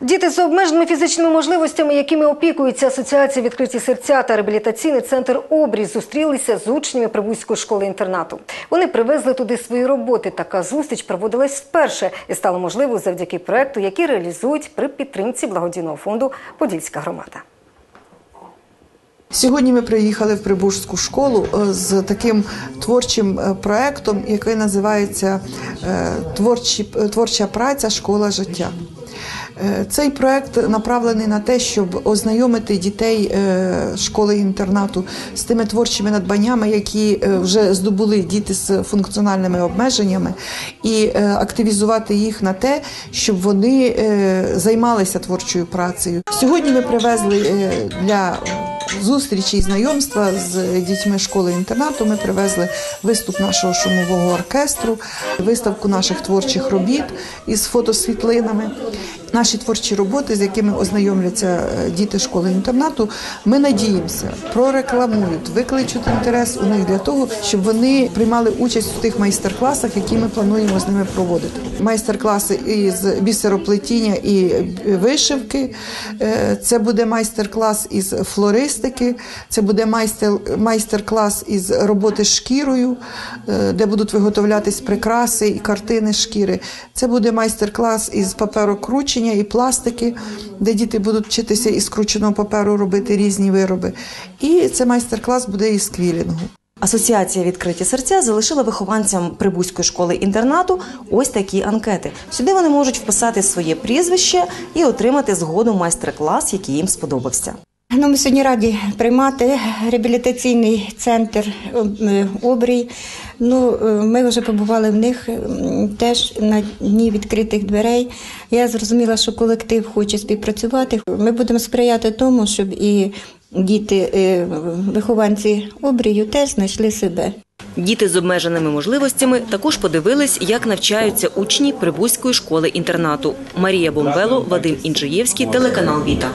Діти з обмеженими фізичними можливостями, якими опікується Асоціація відкриті серця та реабілітаційний центр Обріз, зустрілися з учнями Прибузької школи-інтернату. Вони привезли туди свої роботи. Така зустріч проводилась вперше і стала можливою завдяки проекту, який реалізують при підтримці благодійного фонду Подільська громада. Сьогодні ми приїхали в Прибужську школу е, з таким творчим е, проектом, який називається е, «Творчі- е, Творча праця Школа життя. Е, Цей проект направлений на те, щоб ознайомити дітей е, школи-інтернату з тими творчими надбаннями, які е, вже здобули діти з функціональними обмеженнями, і активізувати їх на те, щоб вони займалися творчою працею. Сьогодні ми привезли для зустрічі і знайомства з дітьми школи-інтернату. Ми привезли виступ нашого шумового оркестру, виставку наших творчих робіт із фотосвітлинами. Наші творчі роботи, з якими ознайомляться е, діти школи-інтернату, ми надіємося, прорекламують, викличуть інтерес у них для того, щоб вони приймали участь в тих майстер-класах, які ми плануємо з ними проводити. Майстер-класи із бісероплетіння і вишивки. Е, Це буде майстер-клас із флористики, це буде майстер, майстер-клас із роботи шкірою, е, де будуть виготовлятись прикраси і картини шкіри. Це буде майстер-клас із паперокручення і пластики, де діти будуть вчитися із скрученого паперу робити різні вироби. І це майстер-клас буде із квілінгу. Асоціація відкриті серця залишила вихованцям Прибузької школи інтернату ось такі анкети. Сюди вони можуть вписати своє прізвище і отримати згодом майстер-клас, який їм сподобався. Ну, ми сьогодні раді приймати реабілітаційний центр е, обрій. Ну, е, ми вже побували в них теж на дні відкритих дверей. Я зрозуміла, що колектив хоче співпрацювати. Ми будемо сприяти тому, щоб і діти, е, вихованці обрію, теж знайшли себе. Діти з обмеженими можливостями також подивились, як навчаються учні Прибузької школи інтернату. Марія Бомбело, Вадим Інжиєвський, телеканал Віта.